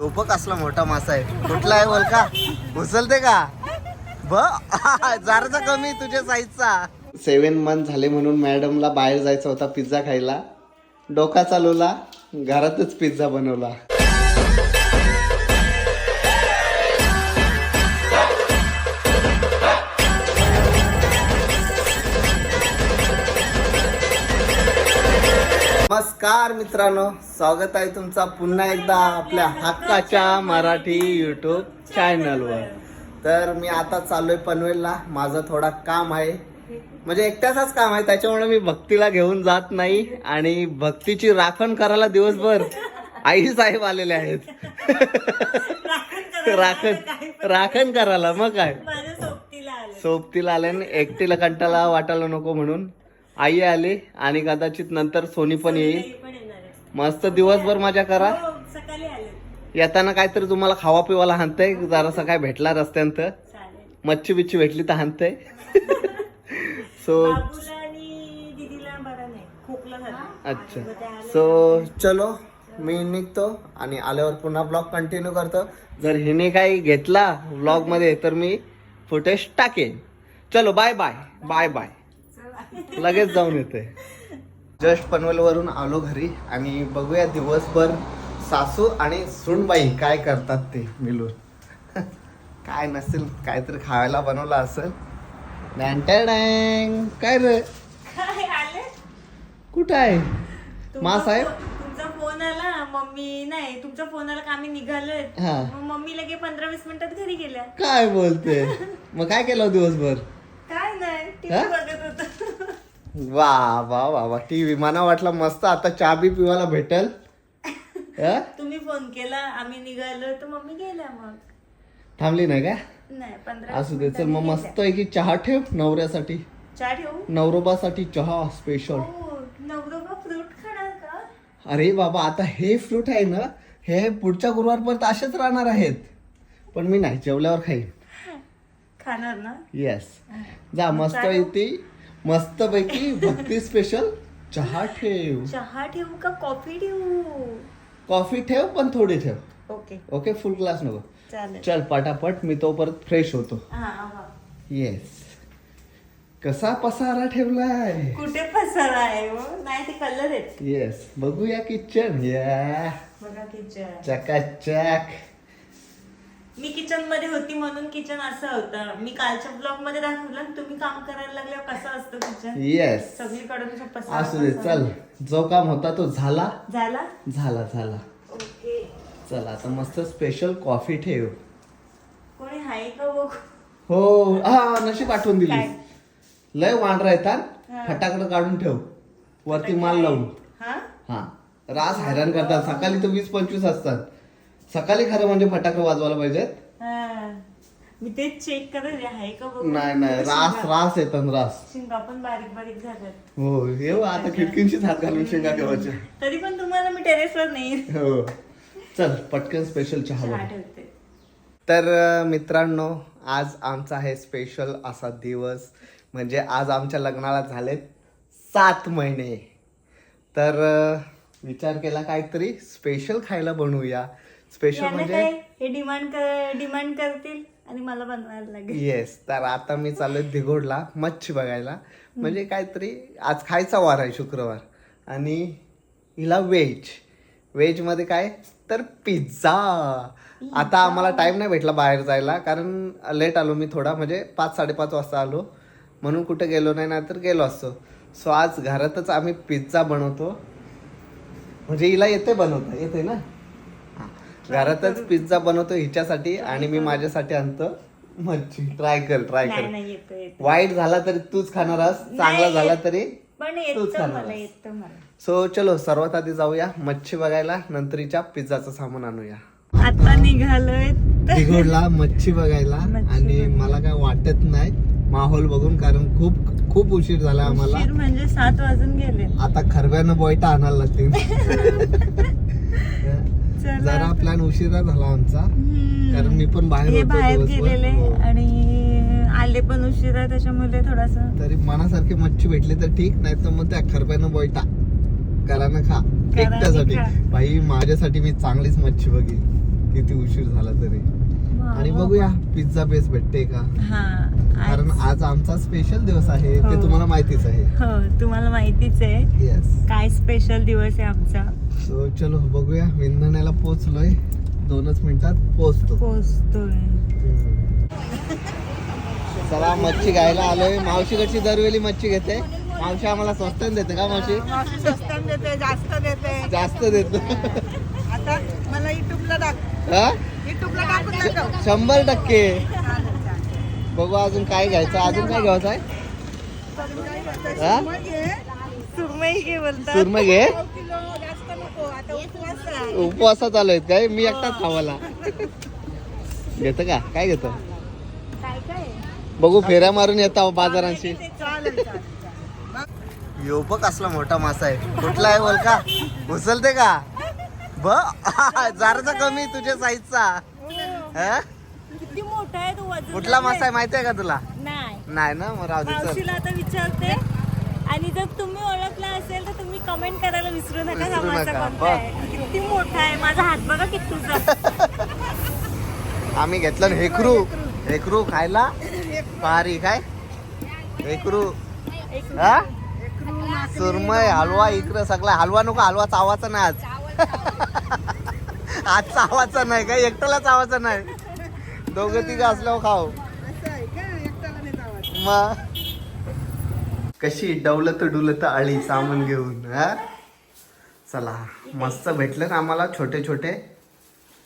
टोप कसला मोठा मासा आहे. कुठला आहे बोल का उचलते का? ब जरासा कमी तुझ्या साईजचा सेवन मंथ झाले म्हणून मॅडमला बाहेर जायचा होता पिझ्झा खायला. डोका चालवला. घरातच पिझ्झा बनवला. नमस्कार मित्रांनो स्वागत आहे तुमचा पुन्हा एकदा आपल्या हक्काच्या मराठी युट्यूब चॅनलवर तर मी आता चाललोय पनवेलला. माझं थोडा काम आहे. म्हणजे एकट्याचाच काम आहे त्याच्यामुळे मी भक्तीला घेऊन जात नाही आणि भक्तीची राखण करायला दिवसभर आई साहेब आलेले आहेत. राखण राखण करायला मग काय? सोबतीला आले आल्याने एकटीला कंटाला वाटायला नको म्हणून. आई आली आणि कदाचित नंतर सोनी पण येईल. मस्त दिवसभर मजा करा. हो, सकाळी आले. येताना काहीतरी तुम्हाला खावा पिवाला हाणतंय जरासा काय भेटला रस्त्यात. मच्छी बिच्छी भेटली तर हाणतंय. सो बाबूला आणि दीदीला बरं नाही खोकला झाला. अच्छा. सो चलो मी निघतो आणि आल्यावर पुन्हा ब्लॉग कंटिन्यू करतो. जर हिने काही घेतला ब्लॉगमध्ये तर मी फुटेज टाकेन. चलो बाय बाय बाय बाय लगेच जाऊन येते. जस्ट पनवेल वरून आलो घरी आणि बघूया दिवसभर सासू आणि सुनबाई काय करतात ते मिळून. काय नसेल काहीतरी खायला बनवलं असेल. काय रे? काय आले? कुठं आहे? मा साहेब? तुमचा फोन आला. मम्मी नाही तुमचा फोन आला का आम्ही निघालोय? हा. मग मम्मी लगे पंधरा वीस मिनिटात घरी गेल्या. काय बोलते? मग काय केलं दिवसभर? काय नाही हा? टीव्ही बघत होत वा वा वा वा. मला वाटलं मस्त. आता चहा बी पिवायला भेटल. हा? तुम्ही फोन केला आम्ही निघालो तर मम्मी गेल्या मग. थांबली नाही का? नाही पंधरा असू दे चल मग मस्त आहे की चहा ठेव नवऱ्यासाठी. चहा ठेवू? नवरोबासाठी चहा स्पेशल हो नवरोबा फ्रूट खाणार का? अरे बाबा आता हे फ्रूट आहे ना हे पुढच्या गुरुवारपर्यंत असेच राहणार आहेत. पण मी नाही जेवल्यावर खाईन. खाणार ना? येस जा मस्त येते मस्त पैकी भक्ती स्पेशल चहा ठेव. चहा ठेवू का कॉफी ठेवू? कॉफी ठेव पण थोडी ठेव. ओके. ओके फुल ग्लास नको. चल पटापट. मी तो परत फ्रेश होतो येस कसा पसारा ठेवलाय? कुठे पसारा आहे हो? नाही ते कलर येस बघूया किचन या बघा किचन चकाचक. मी किचनमध्ये होती म्हणून किचन असं होतं. मी कालच्या ब्लॉगमध्ये दाखवलं. तुम्ही काम करायला लागल्यावर कसं असतं किचन येस सगळीकडून असं पसारा असू दे पसारा. चल. जो काम होता तो झाला. झाला? झाला झाला. ओके. चल आता मस्त स्पेशल कॉफी ठेव. कोणी हाय का बघ? हो. हा नशीब आठवून दिली. काय? लय वांढरा येतात हा. फटाकडं काढून ठेव. वरती माल लावून. हा? हा. रास हैराण करतात. सकाळी तर वीस पंचवीस असतात. सकाळी खरं म्हणजे फटाकडे वाजवायला पाहिजेत. हा. मी तेच चेक करत आहे का बघ? नाही नाही. रास रास येतात रास. शिंगा पण बारीक बारीक झाल्यात. हो येऊ आता खिडकींशीच हात घालून शेंगा ठेवायच्या. तरी पण तुम्हाला मी टेरेसवर नाही. हो. चल पटकन स्पेशल चहा बनव. तर अ, मित्रांनो आज आमचा आहे स्पेशल असा दिवस. म्हणजे आज आमच्या लग्नाला झालेत सात महिने. तर अ, विचार केला काहीतरी स्पेशल खायला बनवूया. स्पेशल म्हणजे? काय? हे डिमांड कर डिमांड करतील आणि मला बनवायला लागेल. येस तर आता मी चाललोय दिघोडला मच्छी बघायला. म्हणजे काहीतरी आज खायचा वार आहे शुक्रवार. आणि हिला व्हेज व्हेजमध्ये काय? तर पिझ्झा आता आम्हाला टाइम नाही भेटला बाहेर जायला कारण लेट आलो मी थोडा म्हणजे पाच साडेपाच वाजता आलो. म्हणून कुठे गेलो नाही नाहीतर गेलो असतो. सो आज घरातच आम्ही पिझ्झा बनवतो. म्हणजे हिला येते बनवता येते ना. घरातच पिझ्झा बनवतो हिच्यासाठी आणि मी माझ्यासाठी आणतो मच्छी. ट्राय कर ट्राय कर. नाही येतो येतो. वाईट झाला तरी तूच खाणार आहेस चांगला नाही, झाला तरी पण तूच येतं खाणार मला आहेस. येतं मला. सो चलो सर्वात आधी जाऊया मच्छी बघायला नंतरच्या पिझ्झाचं सामान आणूया. आता निघालोय तिघोडला मच्छी बघायला मच्छी आणि मला काय वाटत नाही माहोल बघून कारण खूप खूप उशीर झाला आम्हाला. उशीर म्हणजे सात वाजून गेले. आता खरब्यानं बॉयटा आणायला लागतील. प्लॅन उशिरा झाला आमचा. कारण मी पण बाहेर बाहेर. गेलेले हो. आणि आले पण उशिरा त्याच्यामुळे थोडास तरी मनासारखी मच्छी भेटली तर ठीक नाही तर मग त्या खरब्यानं बॉयटा करा ना खा एकट्यासाठी. भाई माझ्यासाठी मी चांगलीच मच्छी बघी किती उशीर झाला तरी आणि बघूया पिझ्झा बेस भेटते का कारण आज आमचा स्पेशल दिवस आहे ते हो. तुम्हाला माहितीच आहे हो तुम्हाला माहितीच आहे काय स्पेशल दिवस आहे आमचा सो चलो बघूया. विंधण्याला पोचलोय दोनच मिनिटात पोचतो पोचतोय चला मच्छी घ्यायला आलोय. मावशीकडची दरवेळी मच्छी घेते. मावशी आम्हाला स्वस्तात देते का मावशी? स्वस्तात देते जास्त देते. जास्त देतो. आता मला युट्यूबला टाक शंभर टक्के. बघू अजून काय घ्यायचं. अजून काय घ्यायचं आहे. सुरमई घे. सुरमई घे पाव किलो जास्त नको आता उपवास चालू आहेत काय? मी एकटाच खावाला. घेतं का? काय घेतं? बघू फेऱ्या मारून येतो बाजारांशी. यो बघ कसला मोठा मासा आहे. कुठला आहे बोल का? उचलते का? ब जरासा कमी तुझ्या साईजचा कुठला मासा आहे माहिती आहे का तुला? नाही. नाही ना मग राहू दे चल. विचारते. आणि जर तुम्ही ओळखला असेल तर तुम्ही कमेंट करायला विसरू नका. हा विसरू मासा नका, कोणता आहे. किती मोठा आहे. माझा हात बघा किती आम्ही घेतलं हेकरू. हेकरू खायला. भारी काय हेकरू. हा? सुरमय हलवा इकडं सगळा. हलवा नको हलवा चावाचा नाही आज. आज चावाचा नाही काय? एकट्याला चावाचा नाही. दोघं तिघं असल्यावर खाऊ. असं आहे का? एकट्याला नाही जावं मग? कशी डवलत डुलत आळी सामान घेऊन हा? चला मस्त भेटले ना आम्हाला छोटे छोटे.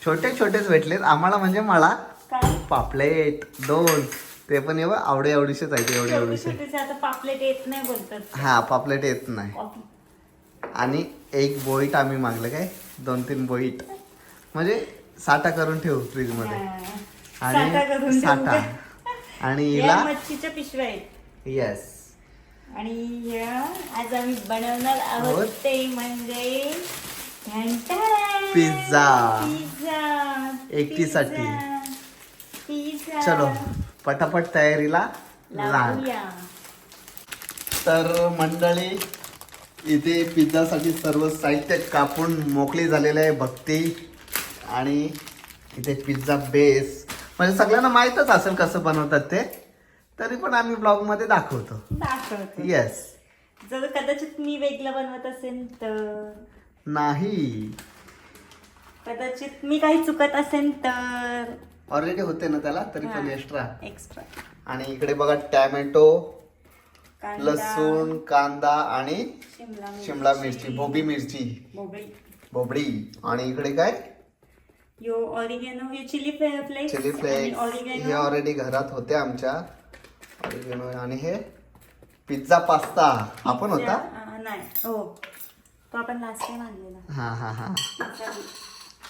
छोटे छोटेच भेटलेत. आम्हाला म्हणजे मला पापलेट दोन. ते पण एवढं आवडे एवढीशेच आहे ते एवढे आता पापलेट येत नाही बोलतात. हा पापलेट येत नाही. आणि एक बोईट आम्ही मागलं काय? दोन तीन बोईट. म्हणजे साठा करून ठेवू फ्रीजमध्ये आणि साठा? आणि हिला मच्छीच्या पिशव्या आहेत. येस आणि आज आम्ही बनवणार आहोत. ते म्हणजे पिझ्झा. पिझ्झा एकटीसाठी. पिझ्झा. चलो पटापट तयारीला लाग तर मंडळी इथे पिझ्झासाठी सर्व साहित्य कापून मोकळी झालेले आहे भक्ती आणि इथे पिझ्झा बेस म्हणजे सगळ्यांना माहीतच असेल कसं बनवतात ते तरी पण आम्ही ब्लॉगमध्ये दाखवतो. दाखवतो. येस जर कदाचित मी वेगळं बनवत असेल तर? नाही. कदाचित मी काही चुकत असेल तर? ऑलरेडी होते ना त्याला? तरी पण एक्स्ट्रा एक्स्ट्रा आणि इकडे बघा टॅमॅटो कांदा. लसूण कांदा आणि शिमला मिरची, शिमला मिरची भोबी मिरची. भोबडी. आणि इकडे काय? यो ऑरिगॅनो हे चिली फ्लेक्स चिली फ्लेक्स हे ऑरिगॅनो ऑलरेडी घरात होते आमच्या. आणि हे पिझ्झा पास्ता. हा पण होता? नाही. हो. तो आपण लास्ट टाइम आणलेला. हा हा हा.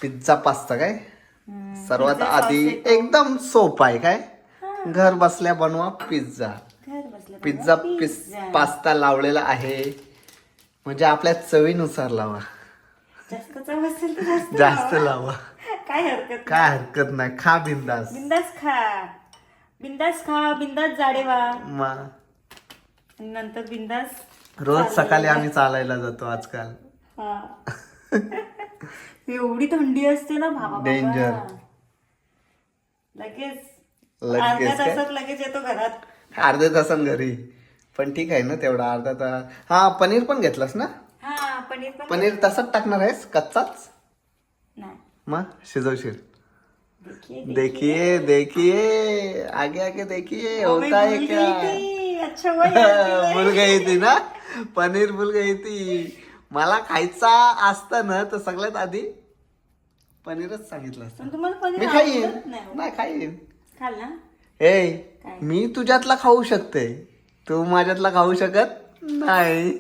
पिझ्झा. पास्ता काय? सर्वात आधी. एकदम सोपा आहे काय? घर बसल्या बनवा पिझ्झा. घर पिझ्झा पिस. पास्ता लावलेला आहे. म्हणजे आपल्या चवीनुसार लावा. जास्त चव असेल तर जास्त. लावा. काय हरकत काय हरकत नाही. खा बिंदास. बिंदास खा. बिंदास खा बिंदास जाडे आणि नंतर बिंदास रोज सकाळी आम्ही चालायला जातो आजकाल. हा. एवढी थंडी असते ना भावा बाबा. Danger. लगेच. लगेच अर्ध्या काय? तासात लगेच येतो घरात. अर्ध्या तासान घरी. पण ठीक आहे ना तेवढा अर्धा तास हा पनीर पण घेतलास ना? हा पनीर पण पनीर तसंच टाकणार आहेस? कच्चाच? नाही. मग? शिजवशील. देखिए देखिए आगे आगे देखिए होता है क्या. अच्छा. भूल गई थी ना? पनीर भूल गई थी। मला खायचा असतं ना तर सगळ्यात आधी पनीरच सांगितलं असतं. मी खाईन. नाही हो. नाही खाईन. ए? मी तुझ्यातला खाऊ शकते. तू माझ्यातला खाऊ शकत नाही.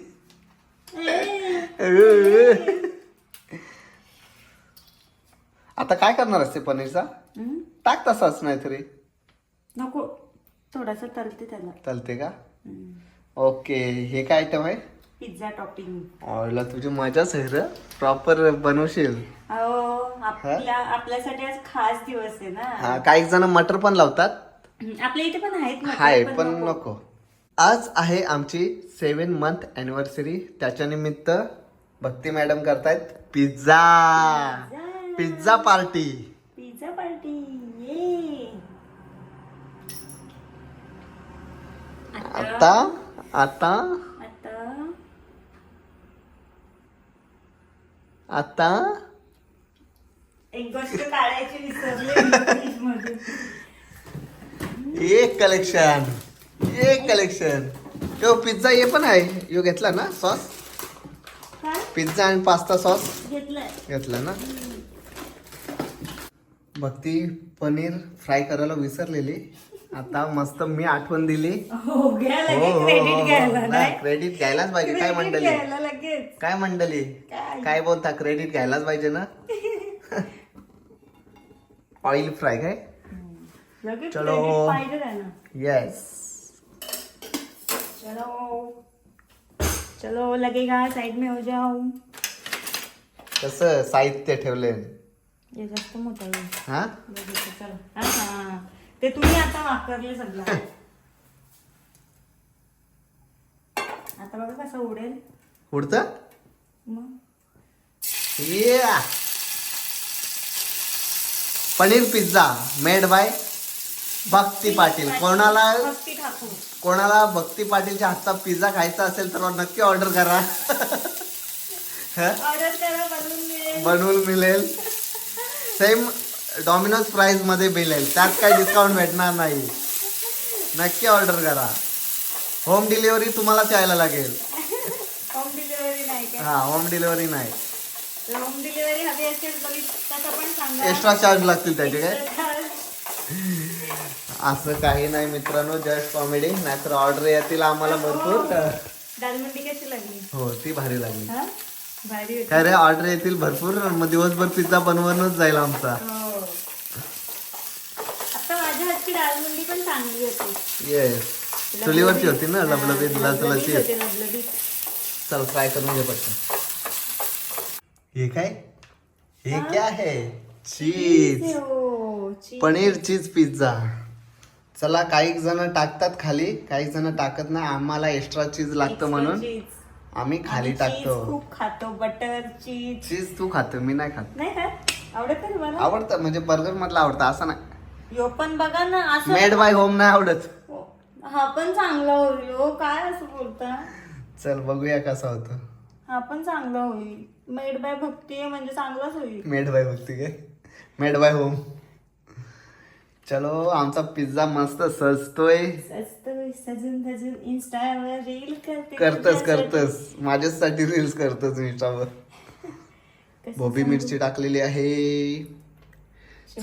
आता काय करणार असते पनीरचा? टाक तसाच नाहीतरी. नको. थोडासा तलते त्याला. चालते का? ओके हे काय आयटम आहे? Pizza topping. तुझी मजाच आहे र. प्रॉपर बनवशील. अहो आपल्या आपल्यासाठी आज खास दिवस आहे ना. हा काही जण मटर पण लावतात. आपल्या इथे पण आहेत मटर, हाय पण नको. नको. आज आहे आमची सेवन मंथ अॅनिव्हर्सरी त्याच्या निमित्त भक्ती मॅडम करतायत. Pizza pizza party. Pizza party ये. आता आता. आता. आता. एक गोष्ट काढायची विसरली एक कलेक्शन एक कलेक्शन तो पिझ्झा हे पण आहे. यो घेतला ना सॉस पिझ्झा आणि पास्ता सॉस घेतला ना? भक्ती पनीर फ्राय करायला विसरलेली. आता मस्त मी आठवण दिली. हो हो, हो, क्रेडिट हो, हो. क्रेडिट घ्यायलाच पाहिजे. काय मंडळी काय मंडळी काय? बोलता? क्रेडिट घ्यायलाच पाहिजे ना? ऑइल फ्राय काय? चलो. येस चलो. चलो लगेगा साइड में हो जाओ. कसं? साहित्य ठेवले हे जास्त मोठं आहे. हा? बघितलं, चलो. हा हा. ते तुम्ही आता वापरले सगळं. आता बघा कसं उडेल. उडत? मग. Paneer pizza made by Bhakti Patil. कोणाला भक्ती ठाकूर. कोणाला भक्ती पाटीलच्या हातचा पिझ्झा खायचा असेल तर नक्की ऑर्डर करा. हं? ऑर्डर करा बनवून मिळेल. बनवून मिळेल. सेम डॉमिनोज प्राइसमध्ये मिळेल त्यात काही डिस्काउंट भेटणार नाही. नक्की ऑर्डर करा. होम डिलिव्हरी तुम्हालाच यायला लागेल. होम डिलिव्हरी नाही काय? हा होम डिलिव्हरी नाही. होम डिलिव्हरी हवी असेल तसं पण सांगा. एक्स्ट्रा चार्ज लागतील त्याचे काय. असं काही नाही मित्रांनो जस्ट कॉमेडी नाहीतर ऑर्डर येतील आम्हाला भरपूर. दालमुंडी कशी लागली? हो ती भारी लागली. हा? काय रे ऑर्डर येतील भरपूर. मग दिवसभर पिझ्झा बनवूनच जाईल आमचा. हो. आता माझ्या हातची दालमुंडी पण चांगली होती. येस चुलीवरची होती ना लबलबीत लबलबीत. चल फ्राय करून घे पटकन. हे काय? हे क्या है? चीज हो. पनीर चीज पिझ्झा चला काही जण टाकतात खाली काही जण टाकत नाही. आम्हाला एक्स्ट्रा चीज लागतं म्हणून. आम्ही खाली टाकतो. खूप खातो बटर चीज चीज तू खातो मी नाही खात. नाही खात? आवडत नाही मला आवडतं म्हणजे बर्गर मधलं आवडतं असं नाही. यो पण बघा ना असं मेड बाय होम नाही आवडत. हो, हा पण चांगला होईल हो काय असं बोलता? चल बघूया कसा होतो. हा पण चांगला होईल. मेड बाय भक्ती आहे म्हणजे चांगलाच होईल. मेड बाय बघते काय मेड बाय होम चलो आमचा पिझ्झा मस्त सजतोय. सजत सजून सजून इंस्टावर रील करते. करतच तुझ्यासाठी. करतच माझ्यासाठी रील्स करतच इंस्टावर भोबी? मिरची टाकलेली आहे.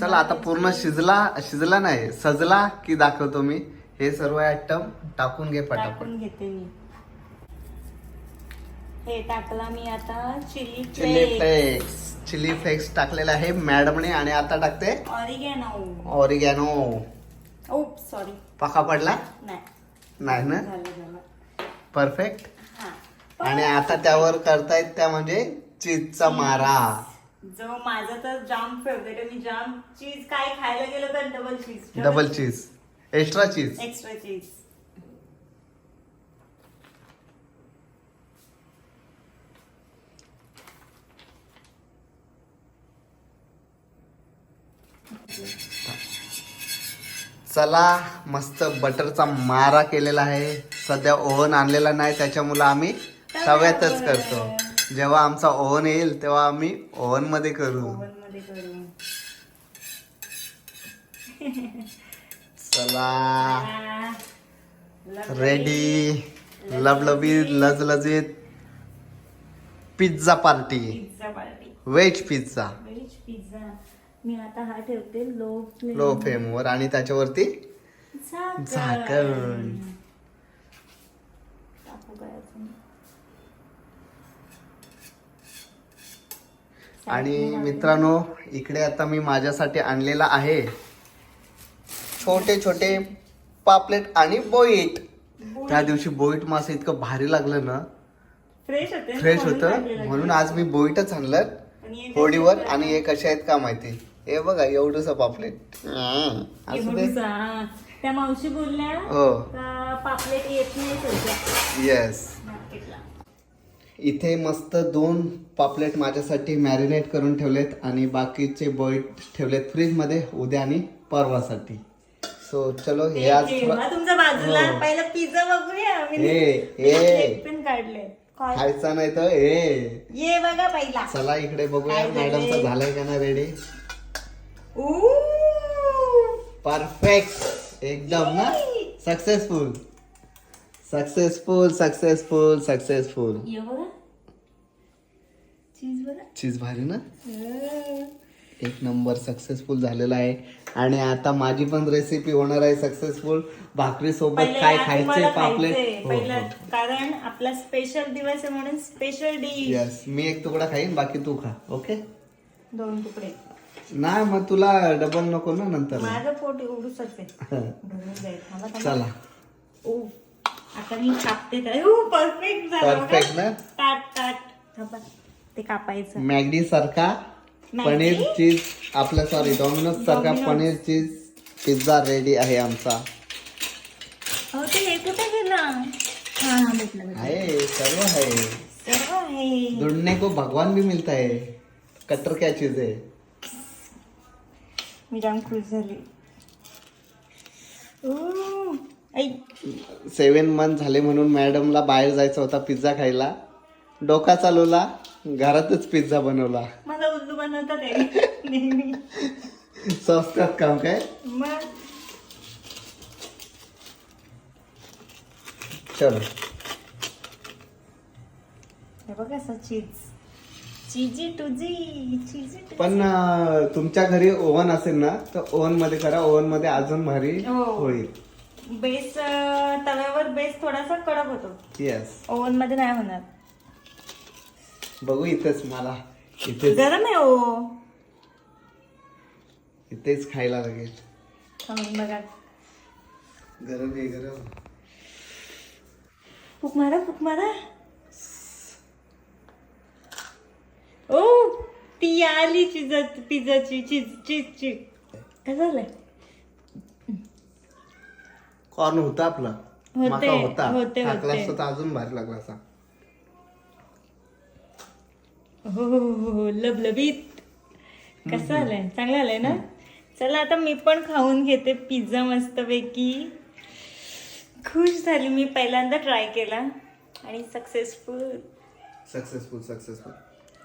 चला आता पूर्ण शिजला शिजला नाही सजला की दाखवतो मी. हे सर्व आयटम टाकून घे पटापट. टाकून घेते मी. हे टाकला मी आता chilli chilli flakes. Chilli flakes टाकलेला आहे मॅडमने आणि आता टाकते ऑरिगॅनो. ऑरिगॅनो. ओप सॉरी पाका पडला? नाही. नाही ना? झालं झालं. परफेक्ट हा. आणि आता त्यावर करतायत त्या म्हणजे चीजचा मारा. जो माझा तर जाम फेवरेट आहे. मी जाम चीज काय खायला गेलो तर double cheese double cheese extra cheese extra cheese चला मस्त बटरचा मारा केलेला आहे. सध्या ओव्हन आणलेला नाही त्याच्यामुळे आम्ही तव्यातच करतो. जेव्हा आमचा ओव्हन येईल तेव्हा आम्ही ओव्हनमध्ये करू. चला. रेडी लबलबीत. लजलजीत. Pizza party pizza party veg pizza veg pizza मी आता हा ठेवते लो फ्लेम लो आणि त्याच्यावरती? झाकण. झाकण. टाकू काय अजून? आणि मित्रांनो इकडे आता मी माझ्यासाठी आणलेला आहे छोटे छोटे पापलेट आणि बोईट. त्या दिवशी बोईट मासे इतकं भारी लागलं ना. फ्रेश होते फ्रेश म्हणून होतं. म्हणून आज मी बोईटच आणलं आणि होडीवर आणि हे कसे आहेत का माहिती? हे बघा एवढंच पापलेट. हम्म, असू दे. एवढूसा. त्या मावशी बोलल्या हो. का पापलेट येत नाही सध्या येस मार्केटला. इथे मस्त दोन पापलेट माझ्यासाठी मॅरिनेट करून ठेवलेत आणि बाकीचे बॉईट ठेवलेत फ्रीजमध्ये उद्या आणि परवासाठी. सो चलो हे आज तुमच्या बाजूला. हो. पहिला पिझ्झा बघूया. मी ए, ए. पण काढले काय? खायचा नाही तर ए ये बघा पहिला. चला इकडे बघूया? मॅडमचा झालाय? का ना रेडी. परफेक्ट एकदम ना? Successful successful successful successful cheese भारी ना. एक नंबर सक्सेसफुल झालेला आहे. आणि आता माझी पण रेसिपी होणार आहे सक्सेसफुल भाकरी सोबत काय तुम्हाला पापलेट? खायचंय. हो, पहिलं कारण आपला स्पेशल दिवस आहे म्हणून स्पेशल डिश येस मी एक तुकडा खाईन बाकी तू खा ओके दोन तुकडे. नाही मग तुला डबल नको ना नंतर. माझं पोट एवढंच आहे भरून जाईल. मला काय- चला. ओ आता मी कापते परफेक्ट झालं Perfect ना? ताट ताट. थांबा. ते कापायचं. मॅगडी सारखा मॅगी? पनीर चीज. आपल्या सॉरी डॉमिनोज सारखा Domino's. Paneer cheese pizza ready आहे आमचा. हो ते हे कुठे गेलं? हा हा भेटलं भेटलं. आहे सर्व आहे. सर्व आहे. को भगवान भी मिलता है. कटर क्या चीज है मी झाली ऐ सेवन मंथ झाले म्हणून मॅडमला बाहेर जायचं होता पिझ्झा खायला. डोका चालवला घरातच पिझ्झा बनवला. मला उल्लू बनवतात आहे नेहमी. स्वस्तात काम काय मग? चलो. हे बघ असं चीज चिजी टुजी चिजी टुजी. पण अं, तुमच्या घरी ओव्हन असेल ना तर ओव्हनमध्ये करा ओव्हनमध्ये अजून भारी हो. होईल. बेस अं, तव्यावर बेस थोडासा कडक होतो. येस ओव्हनमध्ये नाही होणार. बघू इथेच मला इथेच. गरम आहे ओ इथेच खायला लागेल. खाऊन बघा. गरम आहे गरम. फुक मारा फुक मारा. ओ ती आली चिज पिझ्झाची चीज चीज चीज काय झालंय? कॉर्न होता आपला. होते, माका होता. होते, टाकला होते. असता तर अजून भारी लागला असा. हो हो हो हो लबलबीत. कसं आलंय चांगलं आलंय ना? चला आता मी पण खाऊन घेते पिझ्झा मस्तपैकी. खुश झाली मी पहिल्यांदा ट्राय केला. आणि सक्सेसफुल सक्सेसफुल सक्सेसफुल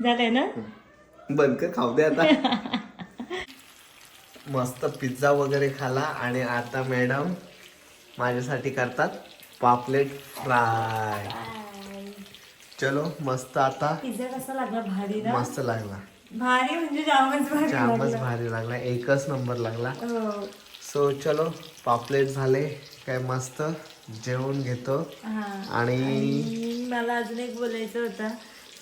झालंय ना? बंद कर खाऊ दे आता. मस्त पिझ्झा वगैरे खाला आणि आता मॅडम माझ्यासाठी करतात पापलेट फ्राय. चलो मस्त आता. पिझ्झा कसा लागला? भारी ना? मस्त लागला. भारी म्हणजे जामच भारी जामच लागला. भारी लागला. एकच नंबर लागला. हो. सो चलो पापलेट झाले. काय मस्त जेवण घेतो. हा. आणि आणि मला अजून एक बोलायचं होतं.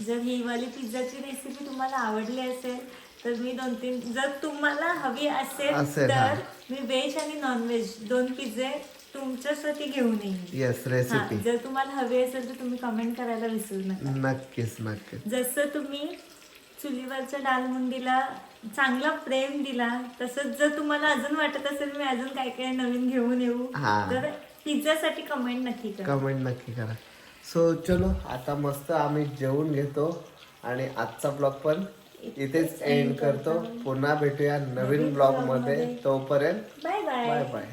जर ही वाली पिझ्झाची रेसिपी तुम्हाला आवडली असेल तर मी दोन तीन जर तुम्हाला हवी असेल. तर मी व्हेज आणि नॉनव्हेज दोन पिझ्झे तुमच्यासाठी घेऊन येस हा, रेसिपी जर तुम्हाला हवी असेल तर तुम्ही कमेंट करायला विसरू नका. नक्कीच नक्कीच. जसं तुम्ही चुलीवरच्या डालमुंडीला चांगला प्रेम दिला तसंच जर तुम्हाला अजून वाटत असेल मी अजून काय काय नवीन घेऊन येऊ. तर पिझ्झासाठी कमेंट नक्की करा. कमेंट नक्की करा. सो चलो आता मस्त आम्ही जेवून घेतो आणि आजचा ब्लॉग पण इथेच एंड करतो. पुन्हा भेटूया नवीन ब्लॉगमध्ये. तोपर्यंत बाय बाय बाय बाय